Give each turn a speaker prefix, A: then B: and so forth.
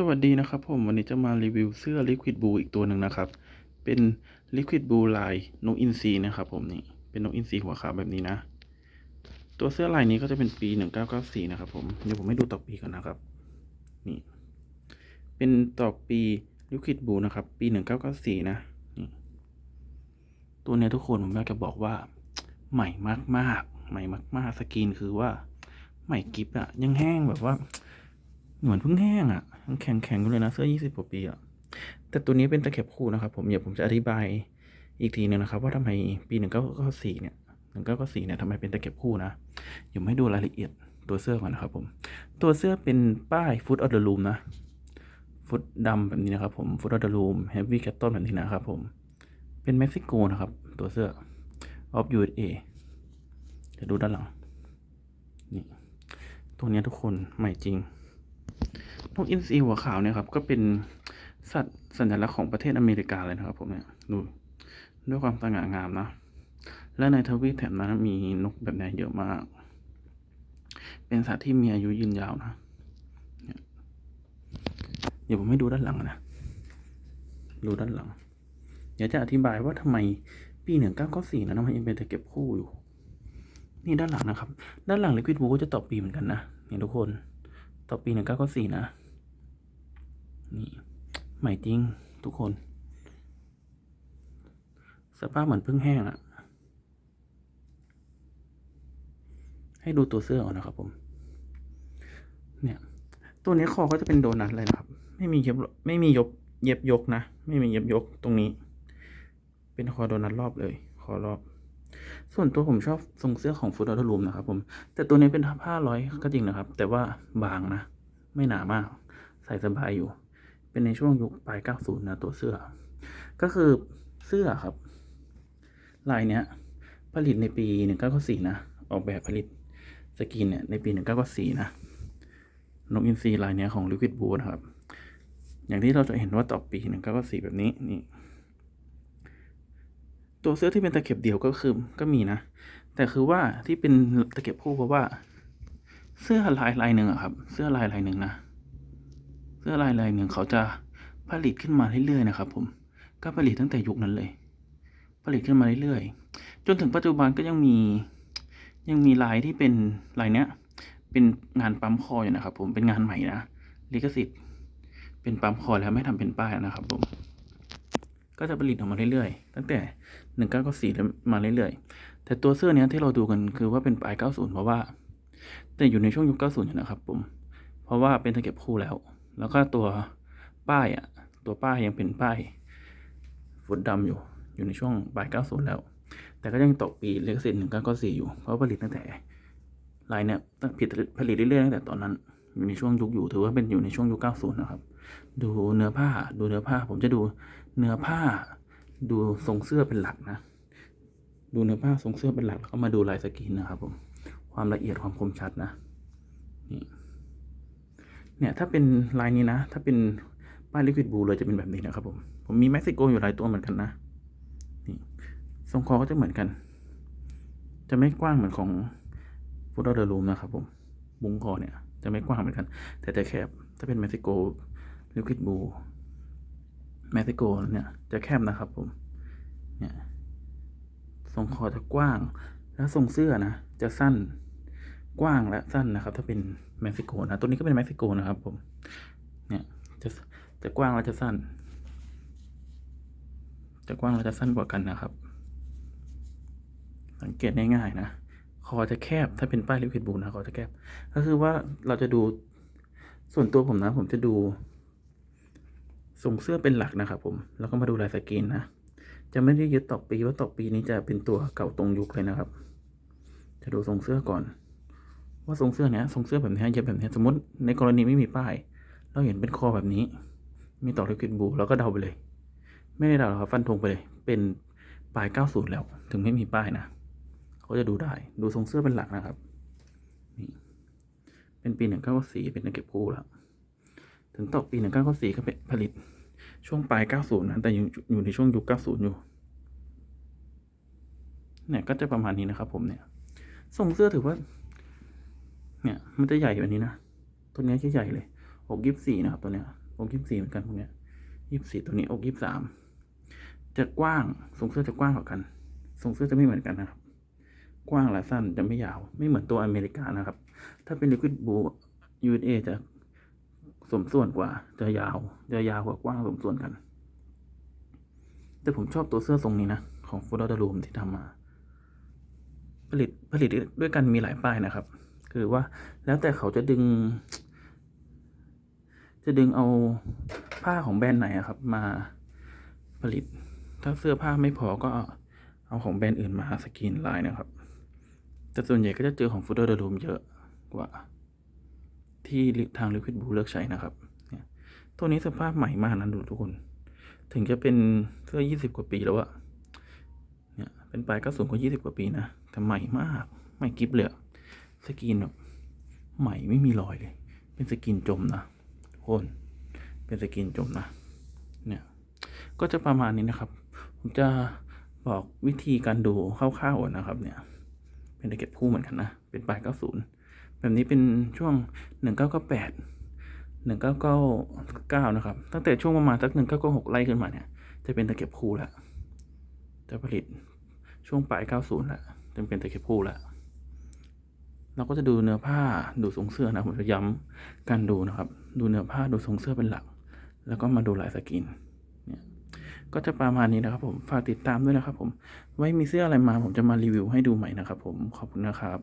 A: สวัสดีนะครับผมวันนี้จะมารีวิวเสื้อ Liquid Blue อีกตัวหนึ่งนะครับ เป็น Liquid Blue ลายนกอินทรีนะครับผมนี่เป็นนกอินทรีหัวขาวแบบนี้นะ ตัวเสื้อลายนี้ก็จะเป็นปี 1994 นะครับผมเดี๋ยวผมให้ดูตอกปีก่อนนะครับนี่เป็นตอกปี Liquid Blue นะครับ ปี 1994 นะนี่ตัวเนี้ยทุกคนผมอยากจะบอกว่า ใหม่มากๆ ใหม่มากๆ สกรีนคือว่าใหม่กิฟต์อะยังแห้งแบบว่า เหมือนเพิ่งแห้งอะแข็งแข็งๆอยู่เลยนะเสื้อยี่สิบกว่าปีอะแต่ตัวนี้เป็นตะเข็บคู่นะครับ ผมเดี๋ยวผมจะอธิบายอีกทีหนึงนะครับ ว่าทำไมปีหนึ่งเก้าเก้าสี่เนี่ยหนึ่งเก้าเก้าสี่เนี่ยทำไมเป็นตะเข็บคู่นะเดี๋ยวผมให้ดูรายละเอียดตัวเสื้อก่อนนะครับผม ตัวเสื้อเป็นป้ายฟุตออเดอร์ลูมนะฟุตดำแบบนี้นะครับผมฟุตออเดอร์ลูมเฮฟวี่แคตตอนแบบนี้นะครับผมเป็นเม็กซิโกนะครับ ตัวเสื้อออฟยูเอเดี๋ยวดูด้านหลังนี่ตัวนี้ทุกคนใหม่จริง นกอินทรีหัวขาวเนี่ยครับก็เป็นสัตว์สัญลักษณ์ของประเทศอเมริกาเลยนะครับผมเนี่ยดูด้วยความสง่างามนะ และในทวีปแถบนั้นมีนกแบบนี้เยอะมาก เป็นสัตว์ที่มีอายุยืนยาวนะเดี๋ยวผมให้ดูด้านหลังนะ ดูด้านหลัง เดี๋ยวจะอธิบายว่าทำไมปีหนึ่งเก้าเก้าสี่นะทำไมยังเป็นตะเก็บคู่อยู่ นี่ด้านหลังนะครับ ด้านหลังลิควิดบูก็จะต่อปีเหมือนกันนะเนี่ยทุกคน ต่อปีหนึ่งเก้าเก้าสี่นะ นี่ใหม่จริงทุกคน สภาพเหมือนเพิ่งแห้งอะให้ดูตัวเสื้อเอานะครับผม เนี่ย ตัวนี้คอก็จะเป็นโดนัทเลยนะครับ ไม่มีเย็บไม่มียบเย็บยกนะ ไม่มีเย็บยกตรงนี้ เป็นคอโดนัทรอบเลย คอรอบ ส่วนตัวผมชอบทรงเสื้อของฟูดอ t รูมนะครับผม แต่ตัวนี้เป็นผ้าร้อยก็จริงนะครับ แต่ว่าบางนะ ไม่หนามาก ใส่สบายอยู่ เป็นในช่วงยุคปลาย 90 นะตัวเสื้อ ก็คือเสื้อครับ ลายเนี้ย ผลิตในปี 1994 นะ ออกแบบผลิตสกรีนเนี่ย ในปี 1994 นะนกอินทรีลายเนี้ยของ Liquid Blue นะครับ อย่างที่เราจะเห็นว่าต่อปี 1994 แบบนี้นี่ ตัวเสื้อที่เป็นตะเข็บเดี่ยวก็คือก็มีนะ แต่คือว่าที่เป็นตะเข็บคู่เพราะว่าเสื้อลายลายหนึ่งอะครับ เสื้อลายลายหนึ่งนะ อลายลายหนึ่งเขาจะผลิตขึ้นมาเรื่อยๆนะครับ ผมก็ผลิตตั้งแต่ยุคนั้นเลย ผลิตขึ้นมาเรื่อยๆ จนถึงปัจจุบันก็ยังมียังมีลายที่เป็นลายเนี้ย เป็นงานปั๊มคออยู่นะครับ ผมเป็นงานใหม่นะลิขสิทธิ์ เป็นปั๊มคอแล้วไม่ทำเป็นป้ายนะครับ ผม ก็จะผลิตออกมาเรื่อยๆ ตั้งแต่หนึ่งเก้าก็สี่มาเรื่อยๆ แต่ตัวเสื้อเนี้ยที่เราดูกันคือว่าเป็นปลายเก้าศูนย์เพราะว่า แต่อยู่ในช่วงยุคเก้าศูนย์อยู่นะครับ ผม เพราะว่าเป็นตะเก็บคู่แล้ว แล้วก็ตัวป้ายอะ ตัวป้ายยังเป็นป้ายฟุตดำอยู่ อยู่ในช่วงปลายเก้าศูนย์แล้ว แต่ก็ยังตกปีเลขสิทธิ์หนึ่งเก้าก็สี่อยู่ เพราะผลิตตั้งแต่ลายเนี้ยตั้งผิดผลิตเรื่อยๆตั้งแต่ตอนนั้น อยู่ในช่วงยุคอยู่ ถือว่าเป็นอยู่ในช่วงยุคเก้าศูนย์นะครับ ดูเนื้อผ้า ดูเนื้อผ้า ผมจะดูเนื้อผ้า ดูทรงเสื้อเป็นหลักนะ ดูเนื้อผ้าทรงเสื้อเป็นหลักแล้วก็มาดูลายสกรีนนะครับผม ความละเอียดความคมชัดนะ นี่ เนี่ยถ้าเป็นลายนี้นะ ถ้าเป็นป้ายลิควิดบูเลยจะเป็นแบบนี้นะครับผม ผมมีเม็กซิโกอยู่หลายตัวเหมือนกันนะ นี่ทรงคอก็จะเหมือนกัน จะไม่กว้างเหมือนของฟูดอเดอร์ลูมนะครับผมบุ้งคอเนี่ย จะไม่กว้างเหมือนกัน แต่จะแคบ ถ้าเป็นเม็กซิโกลิควิดบูเม็กซิโกเนี่ยจะแคบนะครับผม เนี่ยทรงคอจะกว้าง แล้วทรงเสื้อนะ จะสั้น กว้างและสั้นนะครับ ถ้าเป็น เม็กซิโกนะ ตัวนี้ก็เป็นเม็กซิโกนะครับผม เนี่ย จะจะกว้างและจะสั้น จะกว้างและจะสั้นกว่ากันนะครับ สังเกตง่ายๆนะ คอจะแคบ ถ้าเป็นป้ายลิควิดบูนะ คอจะแคบ ก็คือว่าเราจะดูส่วนตัวผมนะ ผมจะดูทรงเสื้อเป็นหลักนะครับผม แล้วก็มาดูลายสกรีนนะ จะไม่ได้ยึดต่อปีว่าต่อปีนี้จะเป็นตัวเก่าตรงยุคเลยนะครับ จะดูทรงเสื้อก่อน ว่าทรงเสื้อเนี้ยทรงเสื้อแบบนี้เย็บแบบนี้สมมติในกรณีไม่มีป้าย เราเห็นเป็นคอแบบนี้ มีต่อลิควิดบูเราก็เดาไปเลย ไม่ได้เดาหรอกครับฟันธงไปเลย เป็นปลาย 90 แล้ว ถึงไม่มีป้ายนะเขาจะดูได้ดูทรงเสื้อเป็นหลักนะครับนี่เป็นปี 1994 เป็นตะเก็บคู่แล้ว ถึงตกปี 1994 ก็เป็นผลิตช่วงปลาย 90 นะ แต่อยู่อยู่ในช่วงยุค 90 อยู่ เนี่ย ก็จะประมาณนี้นะครับผมเนี่ย ทรงเสื้อถือว่า เนี่ย มันจะใหญ่แบบนี้นะตัวเนี้ยจะใหญ่เลย อกยี่สี่นะครับตัวเนี้ย อกยี่สี่เหมือนกันพวกเนี้ยยี่สี่ตัวนี้อกยี่สามจะกว้างทรงเสื้อจะกว้างกว่ากันทรงเสื้อจะไม่เหมือนกันนะครับ กว้างและสั้นจะไม่ยาว ไม่เหมือนตัวอเมริกานะครับ ถ้าเป็น Liquid Blue USA จะสมส่วนกว่า จะยาว จะยาวกว่ากว้างสมส่วนกัน แต่ผมชอบตัวเสื้อทรงนี้นะ ของฟูดอร์ลูมที่ทำมา ผลิตผลิตด้วยกันมีหลายป้ายนะครับ คือว่าแล้วแต่เขาจะดึง จะดึงเอาผ้าของแบรนด์ไหนอะครับ มาผลิต ถ้าเสื้อผ้าไม่พอก็เอาของแบรนด์อื่นมาสกรีนลายนะครับ แต่ส่วนใหญ่ก็จะเจอของฟูดอร์ลูมเยอะกว่า ที่ทางลิควิดบูเลือกใช้นะครับเนี่ยตัวนี้สภาพใหม่มากนะดูทุกคน ถึงจะเป็นเสื้อยี่สิบกว่าปีแล้วอะเนี่ยเป็นปลายก็สูงกว่ายี่สิบกว่าปีนะแต่ใหม่มากใหม่กิฟเลยอะ สกรีนแบบใหม่ไม่มีรอยเลย เป็นสกรีนจมนะทุกคน เป็นสกรีนจมนะ เนี่ย ก็จะประมาณนี้นะครับ ผมจะบอกวิธีการดูคร่าวๆนะครับ เนี่ย เป็นตะเก็บคู่เหมือนกันนะ เป็นปลาย90แบบนี้เป็นช่วง1998 1999นะครับ ตั้งแต่ช่วงประมาณสัก1996ไล่ขึ้นมาเนี่ย จะเป็นตะเก็บคู่แล้ว จะผลิตช่วงปลาย90แล้วจะเป็นตะเก็บคู่แล้ว เราก็จะดูเนื้อผ้าดูทรงเสื้อนะผมจะย้ำการดูนะครับ ดูเนื้อผ้าดูทรงเสื้อเป็นหลัก แล้วก็มาดูลายสกินเนี่ยก็จะประมาณนี้นะครับ ผมฝากติดตามด้วยนะครับ ผมไว้มีเสื้ออะไรมา ผมจะมารีวิวให้ดูใหม่นะครับ ผมขอบคุณนะครับ